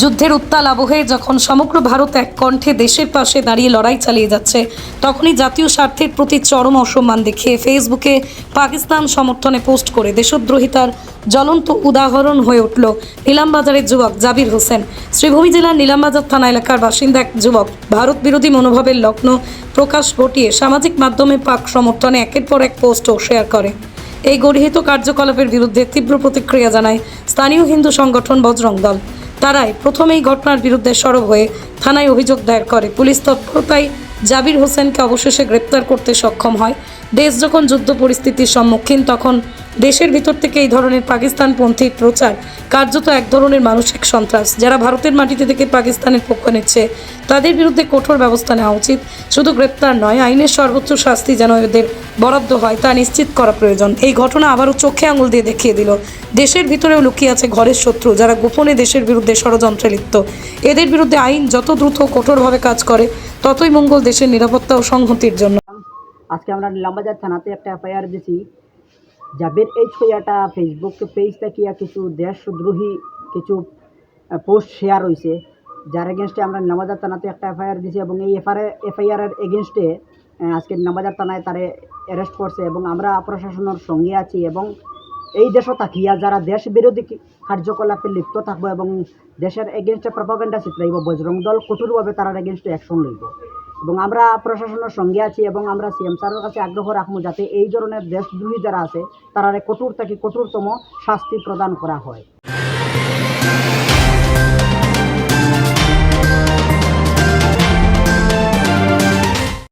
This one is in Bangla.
যুদ্ধের উত্তাল আবহে যখন সমগ্র ভারত এক কণ্ঠে দেশের পাশে দাঁড়িয়ে লড়াই চালিয়ে যাচ্ছে, তখনই জাতীয় স্বার্থের প্রতি চরম অসম্মান দেখিয়ে ফেসবুকে পাকিস্তান সমর্থনে পোস্ট করে দেশদ্রোহিতার জ্বলন্ত উদাহরণ হয়ে উঠল নিলামবাজারের যুবক জাবির হোসেন। শ্রীভূমি জেলার নিলামবাজার থানা এলাকার বাসিন্দা এক যুবক ভারত বিরোধী মনোভাবের লগ্ন প্রকাশ ঘটিয়ে সামাজিক মাধ্যমে পাক সমর্থনে একের পর এক পোস্টও শেয়ার করে। এই গর্হিত কার্যকলাপের বিরুদ্ধে তীব্র প্রতিক্রিয়া জানায় স্থানীয় হিন্দু সংগঠন বজরং দল। তারাই প্রথম এই ঘটনার বিরুদ্ধে সরব হয়ে থানায় অভিযোগ দায়ের করে। পুলিশ তৎপরতায় জাবির হোসেনকে অবশেষে গ্রেপ্তার করতে সক্ষম হয়। দেশ যখন যুদ্ধ পরিস্থিতির সম্মুখীন, তখন দেশের ভিতর থেকে এই ধরনের পাকিস্তানপন্থী প্রচার কার্যত এক ধরনের মানসিক সন্ত্রাস। যারা ভারতের মাটিতে থেকে পাকিস্তানের পক্ষ নিচ্ছে, তাদের বিরুদ্ধে কঠোর ব্যবস্থা নেওয়া উচিত। শুধু গ্রেপ্তার নয়, আইনের সর্বোচ্চ শাস্তি যেন এদের বরাদ্দ হয়, তা নিশ্চিত করা প্রয়োজন। এই ঘটনা আবারও চোখে আঙুল দিয়ে দেখিয়ে দিল। দেশের ভিতরেও লুকিয়ে আছে ঘরের শত্রু, যারা গোপনে দেশের বিরুদ্ধে ষড়যন্ত্রে লিপ্ত। এদের বিরুদ্ধে আইন যত দ্রুত কঠোরভাবে কাজ করে, ততই মঙ্গল দেশের নিরাপত্তা ও সংহতির জন্য। আজকে আমরা নিলামবাজার থানাতে একটা এফআইআর দিছি। জাবের এই ছয়াটা ফেসবুক পেজ থেকে কিছু দেশদ্রোহী কিছু পোস্ট শেয়ার হয়েছে যার এগেনস্টে আমরা নামাজার থানাতে একটা এফআইআর দিছি এবং এই এফআইআর এফআইআরের এগেনস্টে আজকে নামাজার থানায় তারে অ্যারেস্ট করছে এবং আমরা প্রশাসনের সঙ্গে আছি এবং এই দেশও থাকিয়া যারা দেশ বিরোধী কার্যকলাপে লিপ্ত থাকব এবং দেশের এগেনস্টে প্রপাগেন্ডা চিত্রাইব বজরং দল কঠোরভাবে তার এগেনস্টে অ্যাকশন লইব। এবং আমরা প্রশাসনের সঙ্গে আছি এবং আমরা সিএম স্যারের কাছে আগ্রহ রাখব যাতে এই ধরনের দেশদ্রোহী যারা আছে, তারা কঠোর থেকে কঠোরতম শাস্তি প্রদান করা হয়।